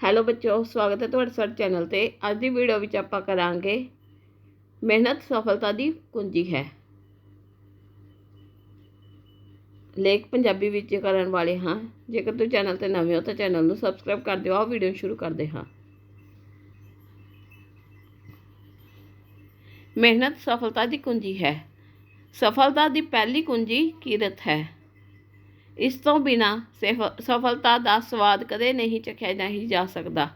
Hello ਬੱਚੋ ਸਵਾਗਤ ਹੈ ਤੁਹਾਡਾ ਸਾਡੇ ਚੈਨਲ ਤੇ। ਅੱਜ ਦੀ ਵੀਡੀਓ ਵਿੱਚ ਆਪਾਂ ਕਰਾਂਗੇ ਮਿਹਨਤ, ਸਫਲਤਾ ਦੀ ਕੁੰਜੀ ਹੈ। ਲੇਖ ਪੰਜਾਬੀ ਵਿੱਚ ਕਰਨ ਵਾਲੇ ਹਾਂ। ਜੇਕਰ ਤੁਸੀਂ ਚੈਨਲ ਤੇ ਨਵੇਂ ਹੋ ਤਾਂ ਚੈਨਲ ਨੂੰ ਸਬਸਕ੍ਰਾਈਬ ਕਰ ਦਿਓ। ਆਓ ਵੀਡੀਓ ਸ਼ੁਰੂ ਕਰਦੇ ਹਾਂ। ਮਿਹਨਤ, ਸਫਲਤਾ ਦੀ ਕੁੰਜੀ ਹੈ। ਸਫਲਤਾ ਦੀ ਪਹਿਲੀ ਕੁੰਜੀ ਕਿਰਤ ਹੈ। ਇਸ ਤੋਂ ਬਿਨਾਂ ਬਿਨਾ ਸਫਲਤਾ ਦਾ ਸਵਾਦ ਕਦੇ ਨਹੀਂ ਚੱਖਿਆ ਨਹੀਂ ਜਾ ਸਕਦਾ।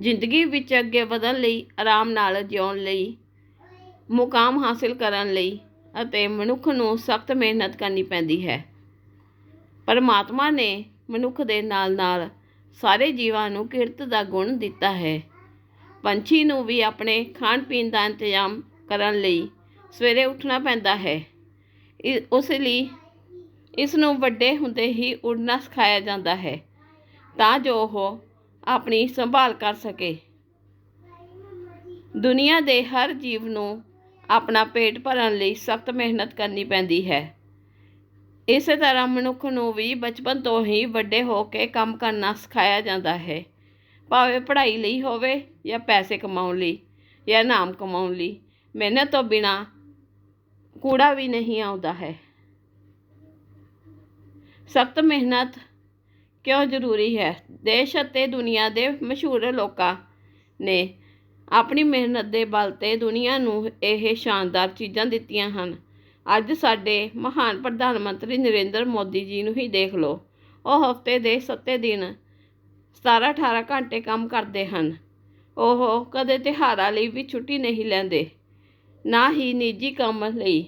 ਜ਼ਿੰਦਗੀ ਵਿੱਚ ਅੱਗੇ ਵਧਣ ਲਈ, ਆਰਾਮ ਨਾਲ ਜਿਉਣ ਲਈ, ਮੁਕਾਮ ਹਾਸਿਲ ਕਰਨ ਲਈ ਅਤੇ ਮਨੁੱਖ ਨੂੰ ਸਖਤ ਮਿਹਨਤ ਕਰਨੀ ਪੈਂਦੀ ਹੈ। ਪਰਮਾਤਮਾ ਨੇ ਮਨੁੱਖ ਦੇ ਨਾਲ-ਨਾਲ ਸਾਰੇ ਜੀਵਾਂ ਨੂੰ ਕਿਰਤ ਦਾ ਗੁਣ ਦਿੱਤਾ ਹੈ। ਪੰਛੀ ਨੂੰ ਵੀ ਆਪਣੇ ਖਾਣ ਪੀਣ ਦਾ ਇੰਤਜ਼ਾਮ ਕਰਨ ਲਈ ਸਵੇਰੇ ਉੱਠਣਾ ਪੈਂਦਾ ਹੈ। ਉਸ ਲਈ ਇਸ ਨੂੰ ਵੱਡੇ ਹੁੰਦੇ ਹੀ ਉੱਡਣਾ ਸਿਖਾਇਆ ਜਾਂਦਾ ਹੈ ਤਾਂ ਜੋ ਉਹ ਆਪਣੀ ਸੰਭਾਲ ਕਰ ਸਕੇ। ਦੁਨੀਆ ਦੇ ਹਰ ਜੀਵ ਨੂੰ ਆਪਣਾ ਪੇਟ ਭਰਨ ਲਈ ਸਖਤ ਮਿਹਨਤ ਕਰਨੀ ਪੈਂਦੀ ਹੈ। ਇਸੇ ਤਰ੍ਹਾਂ ਮਨੁੱਖ ਨੂੰ ਵੀ ਬਚਪਨ ਤੋਂ ਹੀ ਵੱਡੇ ਹੋ ਕੇ ਕੰਮ ਕਰਨਾ ਸਿਖਾਇਆ ਜਾਂਦਾ ਹੈ। ਭਾਵੇਂ ਪੜ੍ਹਾਈ ਲਈ ਹੋਵੇ ਜਾਂ ਪੈਸੇ ਕਮਾਉਣ ਲਈ ਜਾਂ ਨਾਮ ਕਮਾਉਣ ਲਈ, ਮਿਹਨਤ ਤੋਂ ਬਿਨਾ ਕੂੜਾ ਵੀ ਨਹੀਂ ਆਉਂਦਾ ਹੈ। ਸਖਤ ਮਿਹਨਤ ਕਿਉਂ ਜ਼ਰੂਰੀ ਹੈ? ਦੇਸ਼ ਅਤੇ ਦੁਨੀਆ ਦੇ ਮਸ਼ਹੂਰ ਲੋਕਾਂ ਨੇ ਆਪਣੀ ਮਿਹਨਤ ਦੇ ਬਲ ਤੇ ਦੁਨੀਆ ਨੂੰ ਇਹ ਸ਼ਾਨਦਾਰ ਚੀਜ਼ਾਂ ਦਿੱਤੀਆਂ ਹਨ। ਅੱਜ ਸਾਡੇ ਮਹਾਨ ਪ੍ਰਧਾਨ ਮੰਤਰੀ ਨਰਿੰਦਰ ਮੋਦੀ ਜੀ ਨੂੰ ਹੀ ਦੇਖ ਲਓ। ਉਹ ਹਫ਼ਤੇ ਦੇ 7 ਦਿਨ 17-18 ਘੰਟੇ ਕੰਮ ਕਰਦੇ ਹਨ। ਉਹ ਕਦੇ ਤਿਹਾਰਾਂ ਲਈ ਵੀ ਛੁੱਟੀ ਨਹੀਂ ਲੈਂਦੇ, ਨਾ ਹੀ ਨਿੱਜੀ ਕੰਮ ਲਈ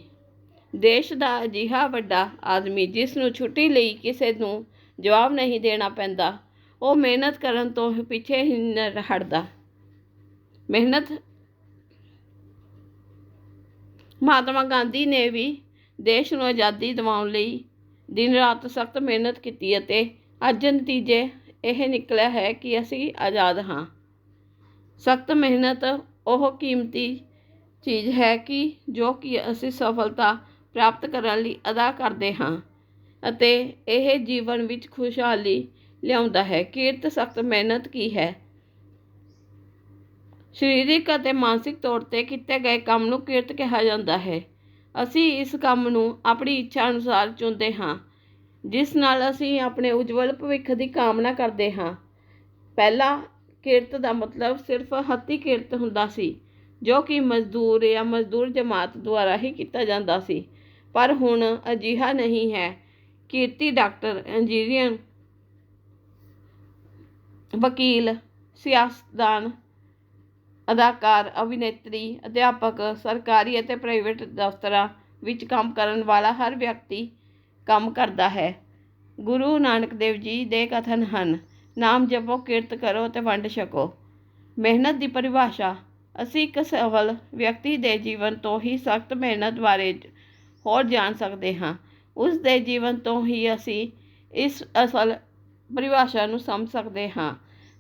ਦੇਸ਼ ਦਾ ਅਜਿਹਾ ਵੱਡਾ ਆਦਮੀ ਜਿਸ ਨੂੰ ਛੁੱਟੀ ਲਈ ਕਿਸੇ ਨੂੰ ਜਵਾਬ ਨਹੀਂ ਦੇਣਾ ਪੈਂਦਾ, ਉਹ ਮਿਹਨਤ ਕਰਨ ਤੋਂ ਪਿੱਛੇ ਹੀ ਨਹੀਂ ਹਟਦਾ। ਮਿਹਨਤ ਮਹਾਤਮਾ ਗਾਂਧੀ ਨੇ ਵੀ ਦੇਸ਼ ਨੂੰ ਆਜ਼ਾਦੀ ਦਿਵਾਉਣ ਲਈ ਦਿਨ ਰਾਤ ਸਖਤ ਮਿਹਨਤ ਕੀਤੀ ਅਤੇ ਅੱਜ ਨਤੀਜੇ ਇਹ ਨਿਕਲਿਆ ਹੈ ਕਿ ਅਸੀਂ ਆਜ਼ਾਦ ਹਾਂ। ਸਖਤ ਮਿਹਨਤ ਉਹ ਕੀਮਤੀ ਚੀਜ਼ ਹੈ ਕਿ ਜੋ ਕਿ ਅਸੀਂ ਸਫਲਤਾ ਪ੍ਰਾਪਤ ਕਰਨ ਲਈ ਅਦਾ ਕਰਦੇ ਹਾਂ ਅਤੇ ਇਹ ਜੀਵਨ ਵਿੱਚ ਖੁਸ਼ਹਾਲੀ ਲਿਆਉਂਦਾ ਹੈ। ਕਿਰਤ ਸਖਤ ਮਿਹਨਤ ਕੀ ਹੈ? ਸਰੀਰਕ ਅਤੇ ਮਾਨਸਿਕ ਤੌਰ ਤੇ ਕੀਤੇ ਗਏ ਕੰਮ ਨੂੰ ਕਿਰਤ ਕਿਹਾ ਜਾਂਦਾ ਹੈ। ਅਸੀਂ ਇਸ ਕੰਮ ਨੂੰ ਆਪਣੀ ਇੱਛਾ ਅਨੁਸਾਰ ਚੁਣਦੇ ਹਾਂ, ਜਿਸ ਨਾਲ ਅਸੀਂ ਆਪਣੇ ਉਜਵਲ ਭਵਿੱਖ ਦੀ ਕਾਮਨਾ ਕਰਦੇ ਹਾਂ। ਪਹਿਲਾ ਕਿਰਤ ਦਾ ਮਤਲਬ ਸਿਰਫ ਹੱਥੀ ਕਿਰਤ ਹੁੰਦਾ ਸੀ, ਜੋ ਕਿ ਮਜ਼ਦੂਰ ਜਾਂ ਮਜ਼ਦੂਰ ਜਮਾਤ ਦੁਆਰਾ ਹੀ ਕੀਤਾ ਜਾਂਦਾ ਸੀ। ਪਰ ਹੁਣ ਅਜਿਹਾ ਨਹੀਂ ਹੈ। ਕੀਰਤੀ ਡਾਕਟਰ, ਇੰਜੀਨੀਅਰ, ਵਕੀਲ, ਸਿਆਸਤਦਾਨ, ਅਦਾਕਾਰ, ਅਭਿਨੇਤਰੀ, ਅਧਿਆਪਕ, ਸਰਕਾਰੀ ਅਤੇ ਪ੍ਰਾਈਵੇਟ ਦਫ਼ਤਰਾਂ ਵਿੱਚ ਕੰਮ ਕਰਨ ਵਾਲਾ ਹਰ ਵਿਅਕਤੀ ਕੰਮ ਕਰਦਾ ਹੈ। ਗੁਰੂ ਨਾਨਕ ਦੇਵ ਜੀ ਦੇ ਕਥਨ ਹਨ, ਨਾਮ ਜਪੋ, ਕਿਰਤ ਕਰੋ ਤੇ ਵੰਡ ਛਕੋ। ਮਿਹਨਤ ਦੀ ਪਰਿਭਾਸ਼ਾ, ਅਸੀਂ ਇੱਕ ਸਫਲ ਵਿਅਕਤੀ ਦੇ ਜੀਵਨ ਤੋਂ ਹੀ ਸਖਤ ਮਿਹਨਤ ਬਾਰੇ ਹੋਰ ਜਾਣ ਸਕਦੇ ਹਾਂ। ਉਸ ਦੇ ਜੀਵਨ ਤੋਂ ਹੀ ਅਸੀਂ ਇਸ ਅਸਲ ਪਰਿਭਾਸ਼ਾ ਨੂੰ ਸਮਝ ਸਕਦੇ ਹਾਂ।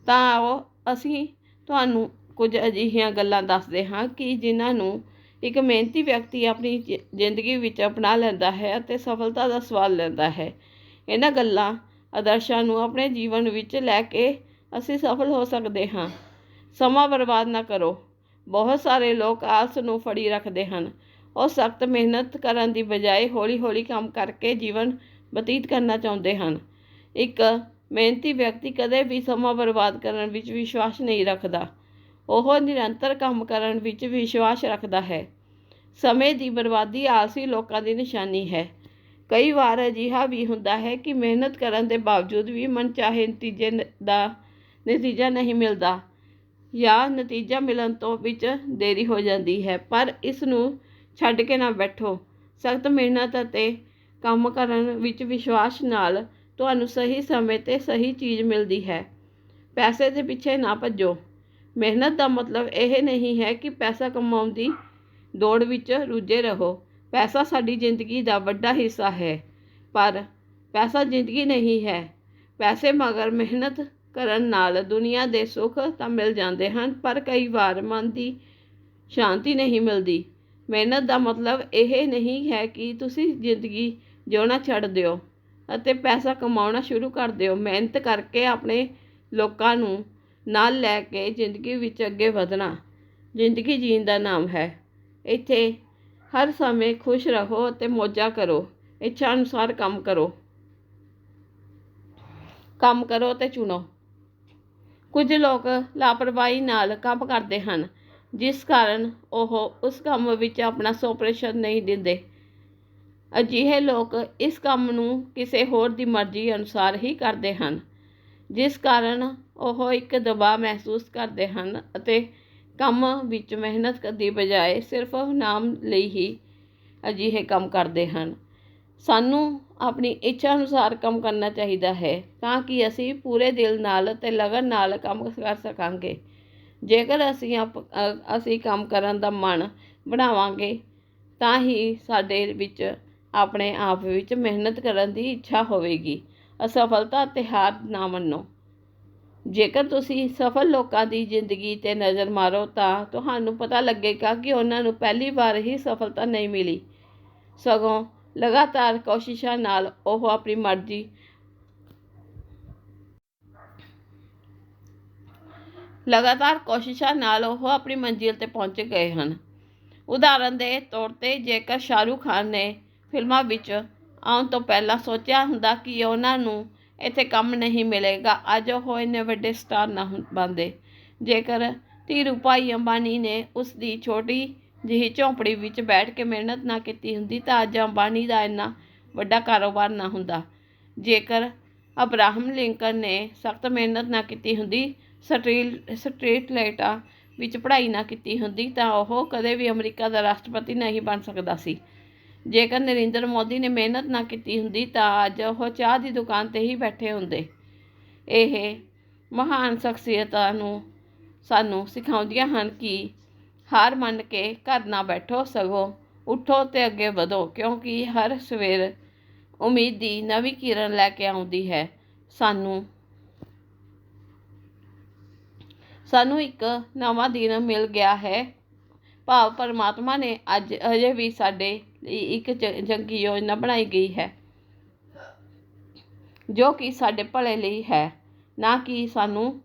ਤਾਂ ਉਹ ਅਸੀਂ ਤੁਹਾਨੂੰ ਕੁਝ ਅਜਿਹੀਆਂ ਗੱਲਾਂ ਦੱਸਦੇ ਹਾਂ ਕਿ ਜਿਨ੍ਹਾਂ ਨੂੰ ਇੱਕ ਮਿਹਨਤੀ ਵਿਅਕਤੀ ਆਪਣੀ ਜ਼ਿੰਦਗੀ ਵਿੱਚ ਅਪਣਾ ਲੈਂਦਾ ਹੈ ਅਤੇ ਸਫਲਤਾ ਦਾ ਸਵਾਲ ਲੈਂਦਾ ਹੈ। ਇਹਨਾਂ ਗੱਲਾਂ ਆਦਰਸ਼ਾਂ ਨੂੰ ਆਪਣੇ ਜੀਵਨ ਵਿੱਚ ਲੈ ਕੇ ਅਸੀਂ ਸਫਲ ਹੋ ਸਕਦੇ ਹਾਂ। ਸਮਾਂ ਬਰਬਾਦ ਨਾ ਕਰੋ। ਬਹੁਤ ਸਾਰੇ ਲੋਕ ਆਲਸ ਨੂੰ ਫੜੀ ਰੱਖਦੇ ਹਨ। ਉਹ ਸਖਤ ਮਿਹਨਤ ਕਰਨ ਦੀ ਬਜਾਏ ਹੌਲੀ-ਹੌਲੀ ਕੰਮ ਕਰਕੇ ਜੀਵਨ ਬਤੀਤ ਕਰਨਾ ਚਾਹੁੰਦੇ ਹਨ। ਇੱਕ ਮਿਹਨਤੀ ਵਿਅਕਤੀ ਕਦੇ ਵੀ ਸਮਾਂ ਬਰਬਾਦ ਕਰਨ ਵਿੱਚ ਵਿਸ਼ਵਾਸ ਨਹੀਂ ਰੱਖਦਾ। ਉਹ ਨਿਰੰਤਰ ਕੰਮ ਕਰਨ ਵਿੱਚ ਵਿਸ਼ਵਾਸ ਰੱਖਦਾ ਹੈ। ਸਮੇਂ ਦੀ ਬਰਬਾਦੀ ਆਲਸੀ ਲੋਕਾਂ ਦੀ ਨਿਸ਼ਾਨੀ ਹੈ। ਕਈ ਵਾਰ ਅਜਿਹਾ ਵੀ ਹੁੰਦਾ ਹੈ ਕਿ ਮਿਹਨਤ ਕਰਨ ਦੇ ਬਾਵਜੂਦ ਵੀ ਮਨ ਚਾਹੇ ਨਤੀਜੇ ਦਾ ਨਤੀਜਾ ਨਹੀਂ ਮਿਲਦਾ ਜਾਂ ਨਤੀਜਾ ਮਿਲਣ ਤੋਂ ਵਿੱਚ ਦੇਰੀ ਹੋ ਜਾਂਦੀ ਹੈ, ਪਰ ਇਸ ਨੂੰ ਛੱਡ ਕੇ ਨਾ ਬੈਠੋ। ਸਖਤ ਮਿਹਨਤ ਅਤੇ ਕੰਮ ਕਰਨ ਵਿੱਚ ਵਿਸ਼ਵਾਸ ਨਾਲ ਤੁਹਾਨੂੰ ਸਹੀ ਸਮੇਂ ਤੇ ਸਹੀ ਚੀਜ਼ ਮਿਲਦੀ ਹੈ। ਪੈਸੇ ਦੇ ਪਿੱਛੇ ਨਾ ਭੱਜੋ। ਮਿਹਨਤ ਦਾ ਮਤਲਬ ਇਹ ਨਹੀਂ ਹੈ ਕਿ ਪੈਸਾ ਕਮਾਉਣ ਦੀ ਦੌੜ ਵਿੱਚ ਰੁੱਝੇ ਰਹੋ। ਪੈਸਾ ਸਾਡੀ ਜ਼ਿੰਦਗੀ ਦਾ ਵੱਡਾ ਹਿੱਸਾ ਹੈ, ਪਰ ਪੈਸਾ ਜ਼ਿੰਦਗੀ ਨਹੀਂ ਹੈ। ਪੈਸੇ ਮਗਰ ਮਿਹਨਤ ਕਰਨ ਨਾਲ ਦੁਨੀਆ ਦੇ ਸੁੱਖ ਤਾਂ ਮਿਲ ਜਾਂਦੇ ਹਨ, ਪਰ ਕਈ ਵਾਰ ਮਨ ਦੀ ਸ਼ਾਂਤੀ ਨਹੀਂ ਮਿਲਦੀ। ਮਿਹਨਤ ਦਾ ਮਤਲਬ ਇਹ ਨਹੀਂ ਹੈ ਕਿ ਤੁਸੀਂ ਜ਼ਿੰਦਗੀ ਜਿਉਣਾ ਛੱਡ ਦਿਓ ਅਤੇ ਪੈਸਾ ਕਮਾਉਣਾ ਸ਼ੁਰੂ ਕਰ ਦਿਓ। ਮਿਹਨਤ ਕਰਕੇ ਆਪਣੇ ਲੋਕਾਂ ਨੂੰ ਨਾਲ ਲੈ ਕੇ ਜ਼ਿੰਦਗੀ ਵਿੱਚ ਅੱਗੇ ਵਧਣਾ ਜ਼ਿੰਦਗੀ ਜੀਣ ਦਾ ਨਾਮ ਹੈ। ਇੱਥੇ ਹਰ ਸਮੇਂ ਖੁਸ਼ ਰਹੋ ਅਤੇ ਮੌਜਾਂ ਕਰੋ। ਇੱਛਾ ਅਨੁਸਾਰ ਕੰਮ ਕਰੋ। ਕੰਮ ਕਰੋ ਤੇ ਚੁਣੋ। ਕੁਝ ਲੋਕ ਲਾਪਰਵਾਹੀ ਨਾਲ ਕੰਮ ਕਰਦੇ ਹਨ। ਜਿਸ ਕਾਰਨ ਉਹ ਉਸ ਕੰਮ ਵਿੱਚ ਆਪਣਾ 100% ਨਹੀਂ ਦਿੰਦੇ। ਅਜਿਹੇ ਲੋਕ ਇਸ ਕੰਮ ਨੂੰ ਕਿਸੇ ਹੋਰ ਦੀ ਮਰਜ਼ੀ ਅਨੁਸਾਰ ਹੀ ਕਰਦੇ ਹਨ, ਜਿਸ ਕਾਰਨ ਉਹ ਇੱਕ ਦਬਾਅ ਮਹਿਸੂਸ ਕਰਦੇ ਹਨ ਅਤੇ ਕੰਮ ਵਿੱਚ ਮਿਹਨਤ ਦੀ ਬਜਾਏ ਸਿਰਫ ਨਾਮ ਲਈ ਹੀ ਅਜਿਹੇ ਕੰਮ ਕਰਦੇ ਹਨ। ਸਾਨੂੰ ਆਪਣੀ ਇੱਛਾ ਅਨੁਸਾਰ ਕੰਮ ਕਰਨਾ ਚਾਹੀਦਾ ਹੈ ਤਾਂ ਕਿ ਅਸੀਂ ਪੂਰੇ ਦਿਲ ਨਾਲ ਅਤੇ ਲਗਨ ਨਾਲ ਕੰਮ ਕਰ ਸਕਾਂਗੇ। ਜੇਕਰ ਅਸੀਂ ਆਪ ਅਸੀਂ ਕੰਮ ਕਰਨ ਦਾ ਮਨ ਬਣਾਵਾਂਗੇ, ਤਾਂ ਹੀ ਸਾਡੇ ਵਿੱਚ, ਆਪਣੇ ਆਪ ਵਿੱਚ ਮਿਹਨਤ ਕਰਨ ਦੀ ਇੱਛਾ ਹੋਵੇਗੀ। ਅਸਫਲਤਾ ਅਤੇ ਹਾਰ ਨਾ ਮੰਨੋ। ਜੇਕਰ ਤੁਸੀਂ ਸਫਲ ਲੋਕਾਂ ਦੀ ਜ਼ਿੰਦਗੀ ਤੇ ਨਜ਼ਰ ਮਾਰੋ, ਤਾਂ ਤੁਹਾਨੂੰ ਪਤਾ ਲੱਗੇਗਾ ਕਿ ਉਹਨਾਂ ਨੂੰ ਪਹਿਲੀ ਵਾਰ ਹੀ ਸਫਲਤਾ ਨਹੀਂ ਮਿਲੀ। ਸਗੋਂ ਲਗਾਤਾਰ ਕੋਸ਼ਿਸ਼ਾਂ ਨਾਲ ਉਹ ਆਪਣੀ ਮਰਜ਼ੀ ਲਗਾਤਾਰ ਕੋਸ਼ਿਸ਼ਾਂ ਨਾਲ ਉਹ ਆਪਣੀ ਮੰਜ਼ਿਲ ਤੇ ਪਹੁੰਚ ਗਏ ਹਨ। ਉਦਾਹਰਨ ਦੇ ਤੌਰ ਤੇ ਜੇਕਰ ਸ਼ਾਹਰੁਖ ਖਾਨ ਨੇ ਫਿਲਮਾਂ ਵਿੱਚ ਆਉਣ ਤੋਂ ਪਹਿਲਾਂ ਸੋਚਿਆ ਹੁੰਦਾ ਕਿ ਉਹਨਾਂ ਨੂੰ ਇੱਥੇ ਕੰਮ ਨਹੀਂ ਮਿਲੇਗਾ, ਅੱਜ ਉਹ ਇੰਨੇ ਵੱਡੇ ਸਟਾਰ ਨਾ ਹੁੰ- ਬਣਦੇ। ਜੇਕਰ ਧੀਰੂਭਾਈ ਅੰਬਾਨੀ ਨੇ ਉਸ ਦੀ ਛੋਟੀ ਜਿਹੀ ਝੌਂਪੜੀ ਵਿੱਚ ਬੈਠ ਕੇ ਮਿਹਨਤ ਨਾ ਕੀਤੀ ਹੁੰਦੀ ਤਾਂ ਅੱਜ ਅੰਬਾਨੀ ਦਾ ਇੰਨਾ ਵੱਡਾ ਕਾਰੋਬਾਰ ਨਾ ਹੁੰਦਾ। ਜੇਕਰ ਅਬਰਾਹਮ ਲਿੰਕਨ ਨੇ ਸਖਤ ਮਿਹਨਤ ਨਾ ਕੀਤੀ ਹੁੰਦੀ ਸਟਰੀਲ, ਸਟਰੀਟ ਲਾਈਟਾਂ ਵਿੱਚ ਪੜ੍ਹਾਈ ਨਾ ਕੀਤੀ ਹੁੰਦੀ ਤਾਂ ਉਹ ਕਦੇ ਵੀ ਅਮਰੀਕਾ ਦਾ ਰਾਸ਼ਟਰਪਤੀ ਨਹੀਂ ਬਣ ਸਕਦਾ ਸੀ। ਜੇਕਰ ਨਰਿੰਦਰ ਮੋਦੀ ਨੇ ਮਿਹਨਤ ਨਾ ਕੀਤੀ ਹੁੰਦੀ ਤਾਂ ਅੱਜ ਉਹ ਚਾਹ ਦੀ ਦੁਕਾਨ ਤੇ ਹੀ ਬੈਠੇ ਹੁੰਦੇ। ਇਹ ਮਹਾਨ ਸ਼ਖਸੀਅਤਾਂ ਨੂੰ ਸਾਨੂੰ ਸਿਖਾਉਂਦੀਆਂ ਹਨ ਕਿ ਹਾਰ ਮੰਨ ਕੇ ਘਰ ਨਾ ਬੈਠੋ, ਸਗੋਂ ਉੱਠੋ ਤੇ ਅੱਗੇ ਵਧੋ, ਕਿਉਂਕਿ ਹਰ ਸਵੇਰ ਉਮੀਦ ਦੀ ਨਵੀਂ ਕਿਰਨ ਲੈ ਕੇ ਆਉਂਦੀ ਹੈ। ਸਾਨੂੰ ਸਾਨੂੰ ਇੱਕ ਨਵਾਂ ਦਿਨ ਮਿਲ ਗਿਆ ਹੈ। ਭਾਵ ਪਰਮਾਤਮਾ ਨੇ ਅੱਜ ਅਜੇ ਵੀ ਸਾਡੇ ਲਈ ਇੱਕ ਜ- ਜੰਗੀ ਯੋਜਨਾ ਬਣਾਈ ਗਈ ਹੈ, ਜੋ ਕਿ ਸਾਡੇ ਭਲੇ ਲਈ ਹੈ, ਨਾ ਕਿ ਸਾਨੂੰ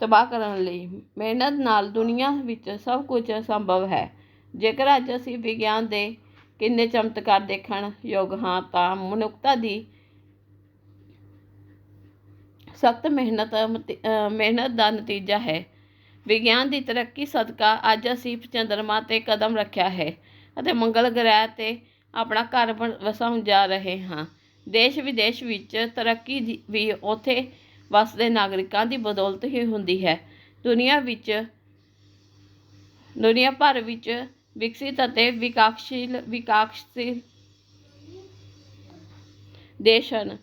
ਤਬਾਹ ਕਰਨ ਲਈ। ਮਿਹਨਤ ਨਾਲ ਦੁਨੀਆ ਵਿੱਚ ਸਭ ਕੁਝ ਸੰਭਵ ਹੈ। ਜੇਕਰ ਅੱਜ ਅਸੀਂ ਵਿਗਿਆਨ ਦੇ ਕਿੰਨੇ ਚਮਤਕਾਰ ਦੇਖਣ ਯੋਗ ਹਾਂ, ਤਾਂ ਮਨੁੱਖਤਾ ਦੀ ਸਖਤ ਮਿਹਨਤ ਮਿਹਨਤ ਦਾ ਨਤੀਜਾ ਹੈ। ਵਿਗਿਆਨ ਦੀ ਤਰੱਕੀ ਸਦਕਾ ਅੱਜ ਅਸੀਂ ਚੰਦਰਮਾ ਤੇ ਕਦਮ ਰੱਖਿਆ ਹੈ ਅਤੇ ਮੰਗਲ ਗ੍ਰਹਿ ਤੇ ਆਪਣਾ ਘਰ ਬਣ- ਵਸਾਉਣ ਜਾ ਰਹੇ ਹਾਂ। ਦੇਸ਼ ਵਿਦੇਸ਼ ਵਿੱਚ ਤਰੱਕੀ ਦੀ- ਵੀ ਉੱਥੇ ਵਸਦੇ ਨਾਗਰਿਕਾਂ ਦੀ ਬਦੌਲਤ ਹੀ ਹੁੰਦੀ ਹੈ। ਦੁਨੀਆ ਵਿੱਚ, ਦੁਨੀਆ ਭਰ ਵਿੱਚ ਵਿਕਸਿਤ ਅਤੇ ਵਿਕਾਸਸ਼ੀਲ ਵਿਕਾਸਸ਼ੀਲ ਦੇਸ਼ ਹਨ।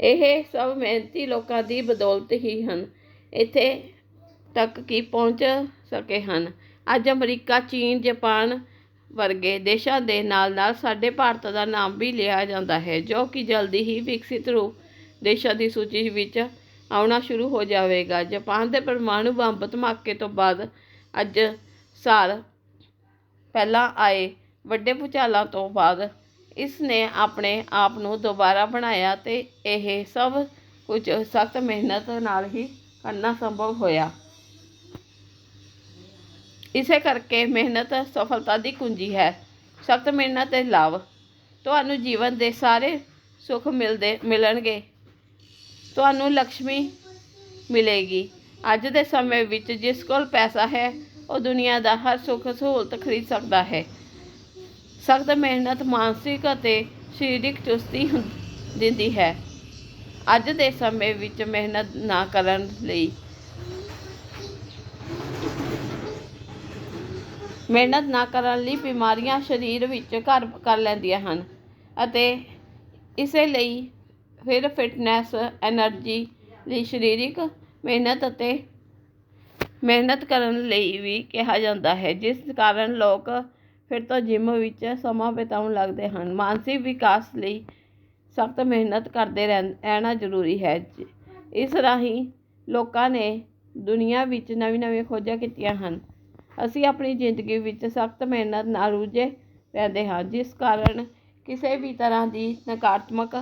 ਇਹ ਸਭ ਮਿਹਨਤੀ ਲੋਕਾਂ ਦੀ ਬਦੌਲਤ ਹੀ ਹਨ। ਇੱਥੇ ਤੱਕ ਕਿ ਪਹੁੰਚ ਸਕੇ ਹਨ। ਅੱਜ ਅਮਰੀਕਾ, ਚੀਨ, ਜਪਾਨ ਵਰਗੇ ਦੇਸ਼ਾਂ ਦੇ ਨਾਲ-ਨਾਲ ਸਾਡੇ ਭਾਰਤ ਦਾ ਨਾਮ ਵੀ ਲਿਆ ਜਾਂਦਾ ਹੈ, ਜੋ ਕਿ ਜਲਦੀ ਹੀ ਵਿਕਸਿਤ ਰੂਪ ਦੇਸ਼ਾਂ ਦੀ ਸੂਚੀ ਵਿੱਚ ਆਉਣਾ ਸ਼ੁਰੂ ਹੋ ਜਾਵੇਗਾ। ਜਪਾਨ ਦੇ ਪਰਮਾਣੂ ਬੰਬ ਧਮਾਕੇ ਤੋਂ ਬਾਅਦ ਅੱਜ ਸਾਲ ਪਹਿਲਾਂ ਆਏ ਵੱਡੇ ਭੂਚਾਲਾਂ ਤੋਂ ਬਾਅਦ ਇਸ ਨੇ ਆਪਣੇ ਆਪ ਨੂੰ ਦੁਬਾਰਾ ਬਣਾਇਆ ਤੇ ਇਹ ਸਭ ਕੁਝ ਸਖਤ ਮਿਹਨਤ ਨਾਲ ਹੀ ਕਰਨਾ ਸੰਭਵ ਹੋਇਆ। ਇਸੇ ਕਰਕੇ ਮਿਹਨਤ, ਸਫਲਤਾ ਦੀ ਕੁੰਜੀ ਹੈ। ਸਖਤ ਮਿਹਨਤ ਤੇ ਲਾਭ ਤੁਹਾਨੂੰ ਜੀਵਨ ਦੇ ਸਾਰੇ ਸੁੱਖ ਮਿਲਦੇ, ਮਿਲਣਗੇ। ਤੁਹਾਨੂੰ ਲక్ష్ਮੀ ਮਿਲੇਗੀ। ਅੱਜ ਦੇ ਸਮੇਂ ਵਿੱਚ ਜਿਸ ਕੋਲ ਪੈਸਾ ਹੈ, ਉਹ ਦੁਨੀਆ ਦਾ ਹਰ ਸੁੱਖ ਸਹੂਲਤ ਖਰੀਦ ਸਕਦਾ ਹੈ। ਸਖਤ ਮਿਹਨਤ ਮਾਨਸਿਕ ਅਤੇ ਸਰੀਰਕ ਚੁਸਤੀ ਦਿੰਦੀ ਹੈ। ਅੱਜ ਦੇ ਸਮੇਂ ਵਿੱਚ ਮਿਹਨਤ ਨਾ ਕਰਨ ਲਈ। ਮਿਹਨਤ ਨਾ ਕਰਨ ਲਈ ਬਿਮਾਰੀਆਂ ਸਰੀਰ ਵਿੱਚ ਘਰ ਕਰ ਲੈਂਦੀਆਂ ਹਨ ਅਤੇ ਇਸੇ ਲਈ ਫਿਰ ਫਿਟਨੈਸ એનર્ਜੀ ਲਈ ਸਰੀਰਿਕ ਮਿਹਨਤ ਅਤੇ ਮਿਹਨਤ ਕਰਨ ਲਈ ਵੀ ਕਿਹਾ ਜਾਂਦਾ ਹੈ, ਜਿਸ ਕਾਰਨ ਲੋਕ ਫਿਰ ਤੋਂ ਜਿਮ ਵਿੱਚ ਸਮਾਂ ਬਿਤਾਉਣ ਲੱਗਦੇ ਹਨ। ਮਾਨਸਿਕ ਵਿਕਾਸ ਲਈ ਸਖਤ ਮਿਹਨਤ ਕਰਦੇ ਰਹਿ- ਰਹਿਣਾ ਜ਼ਰੂਰੀ ਹੈ ਇਸ ਰਾਹੀਂ ਲੋਕਾਂ ਨੇ ਦੁਨੀਆ ਵਿੱਚ ਨਵੀਂ ਨਵੀਆਂ ਖੋਜਾਂ ਕੀਤੀਆਂ ਹਨ। ਅਸੀਂ ਆਪਣੀ ਜ਼ਿੰਦਗੀ ਵਿੱਚ ਸਖਤ ਮਿਹਨਤ ਨਾਲ ਰੁੱਝੇ ਰਹਿੰਦੇ ਹਾਂ, ਜਿਸ ਕਾਰਨ ਕਿਸੇ ਵੀ ਤਰ੍ਹਾਂ ਦੀ ਨਕਾਰਾਤਮਕ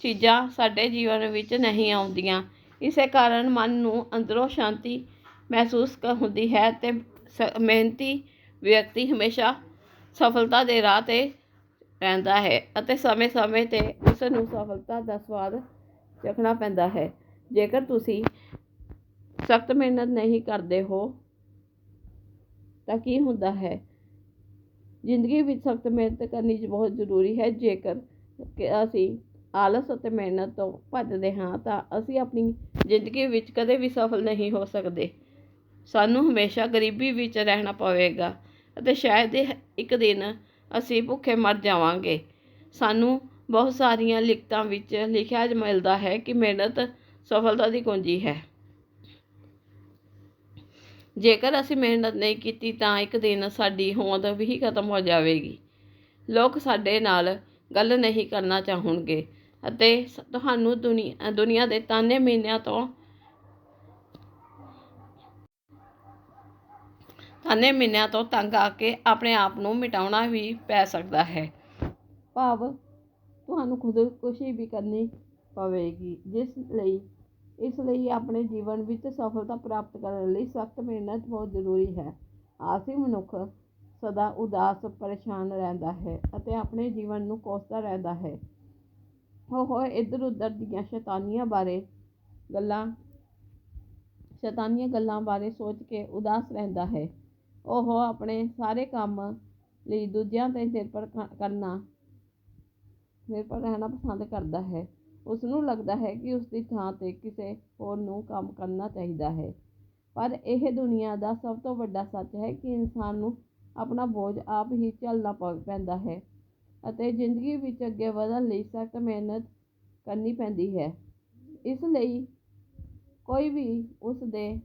ਚੀਜ਼ਾਂ ਸਾਡੇ ਜੀਵਨ ਵਿੱਚ ਨਹੀਂ ਆਉਂਦੀਆਂ। ਇਸੇ ਕਾਰਨ ਮਨ ਨੂੰ ਅੰਦਰੋਂ ਸ਼ਾਂਤੀ ਮਹਿਸੂਸ ਕ- ਹੁੰਦੀ ਹੈ ਅਤੇ ਸ- ਮਿਹਨਤੀ ਵਿਅਕਤੀ ਹਮੇਸ਼ਾ ਸਫਲਤਾ ਦੇ ਰਾਹ ਤੇ ਰਹਿੰਦਾ ਹੈ ਅਤੇ ਸਮੇਂ-ਸਮੇਂ ਤੇ ਉਸ ਨੂੰ ਸਫਲਤਾ ਦਾ ਸਵਾਦ ਚਖਣਾ ਪੈਂਦਾ ਹੈ। ਜੇਕਰ ਤੁਸੀਂ ਸਖਤ ਮਿਹਨਤ ਨਹੀਂ ਕਰਦੇ ਹੋ, ਤਾਂ ਕੀ ਹੁੰਦਾ ਹੈ? ਜ਼ਿੰਦਗੀ ਵਿੱਚ ਸਖਤ ਮਿਹਨਤ ਕਰਨੀ ਬਹੁਤ ਜ਼ਰੂਰੀ ਹੈ। ਜੇਕਰ ਅਸੀਂ ਆਲਸ ਅਤੇ ਮਿਹਨਤ ਤੋਂ ਭੱਜਦੇ ਹਾਂ, ਤਾਂ ਅਸੀਂ ਆਪਣੀ ਜ਼ਿੰਦਗੀ ਵਿੱਚ ਕਦੇ ਵੀ ਸਫਲ ਨਹੀਂ ਹੋ ਸਕਦੇ। ਸਾਨੂੰ ਹਮੇਸ਼ਾ ਗਰੀਬੀ ਵਿੱਚ ਰਹਿਣਾ ਪਵੇਗਾ ਅਤੇ ਸ਼ਾਇਦ ਇੱਕ ਦਿਨ ਅਸੀਂ ਭੁੱਖੇ ਮਰ ਜਾਵਾਂਗੇ। ਸਾਨੂੰ ਬਹੁਤ ਸਾਰੀਆਂ ਲਿਖਤਾਂ ਵਿੱਚ ਲਿਖਿਆ ਮਿਲਦਾ ਹੈ ਕਿ ਮਿਹਨਤ ਸਫਲਤਾ ਦੀ ਕੁੰਜੀ ਹੈ। ਜੇਕਰ ਅਸੀਂ ਮਿਹਨਤ ਨਹੀਂ ਕੀਤੀ ਤਾਂ ਇੱਕ ਦਿਨ ਸਾਡੀ ਹੋਂਦ ਵੀ ਖਤਮ ਹੋ ਜਾਵੇਗੀ। ਲੋਕ ਸਾਡੇ ਨਾਲ ਗੱਲ ਨਹੀਂ ਕਰਨਾ ਚਾਹੁੰਗੇ ਅਤੇ ਤੁਹਾਨੂੰ ਦੁਨੀਆ ਦੁਨੀਆ ਦੇ ਤਾਨੇ ਮੀਨਿਆਂ ਤੋਂ ਤਾਨੇ ਮੀਨਿਆਂ ਤੋਂ ਤੰਗ ਆ ਕੇ ਆਪਣੇ ਆਪ ਨੂੰ ਮਿਟਾਉਣਾ ਵੀ ਪੈ ਸਕਦਾ ਹੈ। ਭਾਵ ਤੁਹਾਨੂੰ ਖੁਦਕੁਸ਼ੀ ਵੀ ਕਰਨੀ ਪਵੇਗੀ, ਜਿਸ ਲਈ, ਇਸ ਲਈ ਆਪਣੇ ਜੀਵਨ ਵਿੱਚ ਸਫਲਤਾ ਪ੍ਰਾਪਤ ਕਰਨ ਲਈ ਸਖਤ ਮਿਹਨਤ ਬਹੁਤ ਜ਼ਰੂਰੀ ਹੈ। ਆਲਸੀ ਮਨੁੱਖ ਸਦਾ ਉਦਾਸ, ਪਰੇਸ਼ਾਨ ਰਹਿੰਦਾ ਹੈ ਅਤੇ ਆਪਣੇ ਜੀਵਨ ਨੂੰ ਕੋਸਦਾ ਰਹਿੰਦਾ ਹੈ। ਉਹ ਇੱਧਰ ਉੱਧਰ ਦੀਆਂ ਸ਼ੈਤਾਨੀਆਂ ਬਾਰੇ ਗੱਲਾਂ, ਸ਼ੈਤਾਨੀਆਂ ਗੱਲਾਂ ਬਾਰੇ ਸੋਚ ਕੇ ਉਦਾਸ ਰਹਿੰਦਾ ਹੈ। ਉਹ ਆਪਣੇ ਸਾਰੇ ਕੰਮ ਲਈ ਦੂਜਿਆਂ ਤੇ ਨਿਰਭਰ ਕਰਨਾ, ਨਿਰਭਰ ਰਹਿਣਾ ਪਸੰਦ ਕਰਦਾ ਹੈ। ਉਸ ਨੂੰ ਲੱਗਦਾ ਹੈ ਕਿ ਉਸ ਦੀ ਥਾਂ ਤੇ ਕਿਸੇ ਹੋਰ ਨੂੰ ਕੰਮ ਕਰਨਾ ਚਾਹੀਦਾ ਹੈ। ਪਰ ਇਹ ਦੁਨੀਆ ਦਾ ਸਭ ਤੋਂ ਵੱਡਾ ਸੱਚ ਹੈ ਕਿ ਇਨਸਾਨ ਨੂੰ ਆਪਣਾ ਬੋਝ ਆਪ ਹੀ ਝੱਲਣਾ ਪ- ਪੈਂਦਾ ਹੈ ਅਤੇ ਜ਼ਿੰਦਗੀ ਵਿੱਚ ਅੱਗੇ ਵਧਣ ਲਈ ਸਖਤ ਮਿਹਨਤ ਕਰਨੀ ਪੈਂਦੀ ਹੈ। ਇਸ ਲਈ ਕੋਈ ਵੀ ਉਸ ਦੇ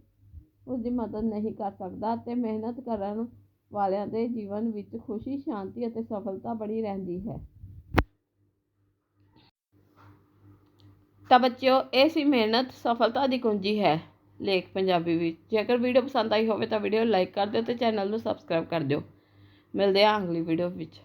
ਉਸ ਦੀ ਮਦਦ ਨਹੀਂ ਕਰ ਸਕਦਾ ਅਤੇ ਮਿਹਨਤ ਕਰਨ ਵਾਲਿਆਂ ਦੇ ਜੀਵਨ ਵਿੱਚ ਖੁਸ਼ੀ, ਸ਼ਾਂਤੀ ਅਤੇ ਸਫਲਤਾ ਬਣੀ ਰਹਿੰਦੀ ਹੈ। ਤਾਂ ਬੱਚਿਓ, ਇਹ ਸੀ ਮਿਹਨਤ, ਸਫਲਤਾ ਦੀ ਕੁੰਜੀ ਹੈ ਲੇਖ ਪੰਜਾਬੀ ਵਿੱਚ। ਜੇਕਰ ਵੀਡੀਓ ਪਸੰਦ ਆਈ ਹੋਵੇ ਤਾਂ ਵੀਡੀਓ ਲਾਈਕ ਕਰ ਦਿਓ ਤੇ ਚੈਨਲ ਨੂੰ ਸਬਸਕ੍ਰਾਈਬ ਕਰ ਦਿਓ। ਮਿਲਦੇ ਆ ਅਗਲੀ ਵੀਡੀਓ ਵਿੱਚ।